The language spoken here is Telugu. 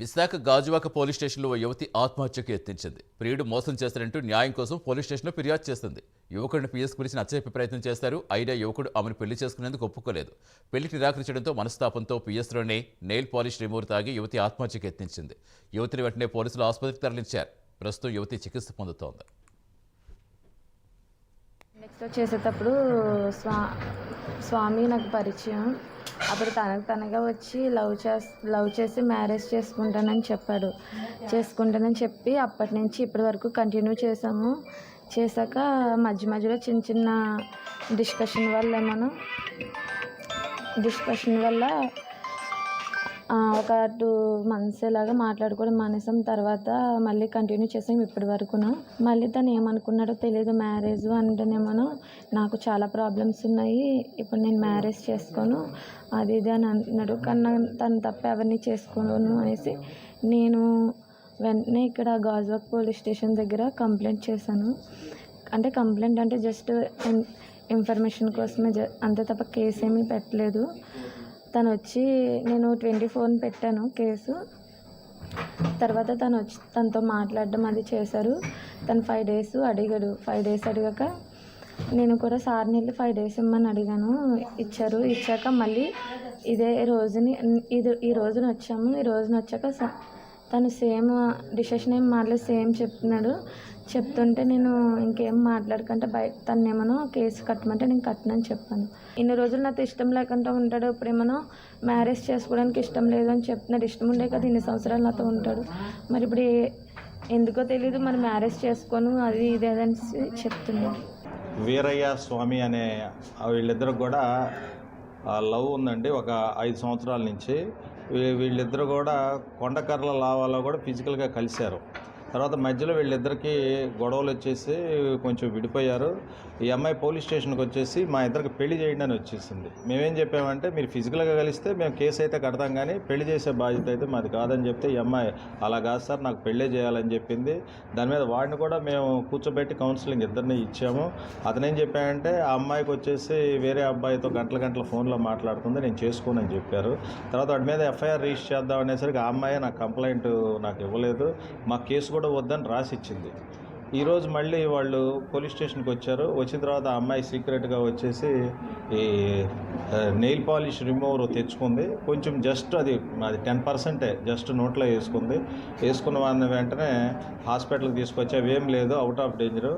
విశాఖ గాజువాక పోలీస్ స్టేషన్లో ఓ యువతి ఆత్మహత్యకు యత్నించింది. ప్రియుడు మోసం చేస్తారంటూ న్యాయం కోసం పోలీస్ స్టేషన్లో ఫిర్యాదు చేస్తుంది. యువకుడిని పిఎస్ గురించి నచ్చజెప్పే ప్రయత్నం చేస్తారు. అయినా యువకుడు ఆమెను పెళ్ళి చేసుకునేందుకు ఒప్పుకోలేదు. పెళ్ళికి నిరాకరించడంతో మనస్తాపంతో పిఎస్లోనే నెయిల్ పాలిష్ రిమూవర్ తాగి యువతి ఆత్మహత్యకు యత్నించింది. యువతిని వెంటనే పోలీసులు ఆసుపత్రికి తరలించారు. ప్రస్తుతం యువతి చికిత్స పొందుతోంది. నెక్స్ట్ చేసేటప్పుడు స్వా స్వామి నాకు పరిచయం. అప్పుడు తనకు తనగా వచ్చి లవ్ చేస్ లవ్ చేసి మ్యారేజ్ చేసుకుంటానని చెప్పాడు. చేసుకుంటానని చెప్పి అప్పటి నుంచి ఇప్పటి వరకు కంటిన్యూ చేసాము చేశాక మధ్య మధ్యలో చిన్న చిన్న డిస్కషన్ వల్ల ఏమో డిస్కషన్ వల్ల ఒక టూ మంత్స్ ఇలాగా మాట్లాడుకోవడం మానేసాం. తర్వాత మళ్ళీ కంటిన్యూ చేసాం ఇప్పటి వరకును. మళ్ళీ తను ఏమనుకున్నాడో తెలియదు మ్యారేజ్ అంటేనేమో నాకు చాలా ప్రాబ్లమ్స్ ఉన్నాయి. ఇప్పుడు నేను మ్యారేజ్ చేసుకోను. అది ఇది అని అంటున్నాడు కానీ తను తప్ప ఎవరిని చేసుకోను అనేసి నేను వెంటనే ఇక్కడ గాజువాక్ పోలీస్ స్టేషన్ దగ్గర కంప్లైంట్ చేశాను. అంటే కంప్లైంట్ అంటే జస్ట్ ఇన్ఫర్మేషన్ కోసమే జ అంతే తప్ప కేసు ఏమీ పెట్టలేదు. తను వచ్చి నేను ట్వంటీ ఫోర్ పెట్టాను కేసు. తర్వాత తను వచ్చి తనతో మాట్లాడడం అది చేశారు. తను ఫైవ్ డేస్ అడిగాడు. ఫైవ్ డేస్ అడిగాక నేను కూడా సార్ని వెళ్ళి ఫైవ్ డేస్ ఇమ్మని అడిగాను. ఇచ్చారు. ఇచ్చాక మళ్ళీ ఇదే రోజుని ఇది ఈ రోజున వచ్చాము ఈ రోజున వచ్చాక స- తను సేమ్ డిసెషన్ ఏం మాట్లాడి సేమ్ చెప్తున్నాడు. చెప్తుంటే నేను ఇంకేం మాట్లాడకంటే బయట తను ఏమనో కేసు కట్టమంటే నేను కట్టనని చెప్పాను. ఇన్ని రోజులు నాతో ఇష్టం లేకుండా ఉంటాడు. ఇప్పుడేమో మ్యారేజ్ చేసుకోవడానికి ఇష్టం లేదు అని చెప్తున్నాడు. ఇష్టం ఉండే కదా ఇన్ని సంవత్సరాలు నాతో ఉంటాడు. మరి ఇప్పుడు ఎందుకో తెలియదు మరి మ్యారేజ్ చేసుకోను అది ఇది అని చెప్తున్నాడు. వీరయ్య స్వామి అనే వీళ్ళిద్దరు కూడా లవ్ ఉందండి ఒక ఐదు సంవత్సరాల నుంచి. వీళ్ళిద్దరూ వీళ్ళిద్దరు కూడా కొండకర్ల లావాలో కూడా ఫిజికల్గా కలిశారు. తర్వాత మధ్యలో వీళ్ళిద్దరికి గొడవలు వచ్చేసి కొంచెం విడిపోయారు. ఈ అమ్మాయి పోలీస్ స్టేషన్కి వచ్చేసి మా ఇద్దరికి పెళ్ళి చేయండి అని వచ్చేసింది. మేమేం చెప్పామంటే మీరు ఫిజికల్గా కలిస్తే మేము కేసు అయితే కడతాం కానీ పెళ్ళి చేసే బాధ్యత అయితే మాది కాదని చెప్తే ఈ అమ్మాయి అలా కాదు సార్ నాకు పెళ్ళే చేయాలని చెప్పింది. దాని మీద వాడిని కూడా మేము కూర్చోబెట్టి కౌన్సిలింగ్ ఇద్దరిని ఇచ్చాము. అతనేం చెప్పాడంటే ఆ అమ్మాయికి వచ్చేసి వేరే అబ్బాయితో గంటల గంటల ఫోన్లో మాట్లాడుతుంది నేను చేసుకోనని చెప్పారు. తర్వాత వాడి మీద ఎఫ్ఐఆర్ రిజిస్టర్ చేద్దాం అనేసరికి ఆ అమ్మాయి నాకు కంప్లైంట్ నాకు ఇవ్వలేదు. మా కేసు కూడా వద్దని రాసి ఇచ్చింది ఈరోజు మళ్ళీ వాళ్ళు పోలీస్ స్టేషన్కి వచ్చారు. వచ్చిన తర్వాత ఆ అమ్మాయి సీక్రెట్గా వచ్చేసి ఈ నెయిల్ పాలిష్ రిమూవర్ తెచ్చుకుంది. కొంచెం జస్ట్ అది అది టెన్ పర్సెంటే జస్ట్ నోట్లో వేసుకుంది. వేసుకున్న వాడిని వెంటనే హాస్పిటల్కి తీసుకొచ్చి అవేం లేదు అవుట్ ఆఫ్ డేంజర్.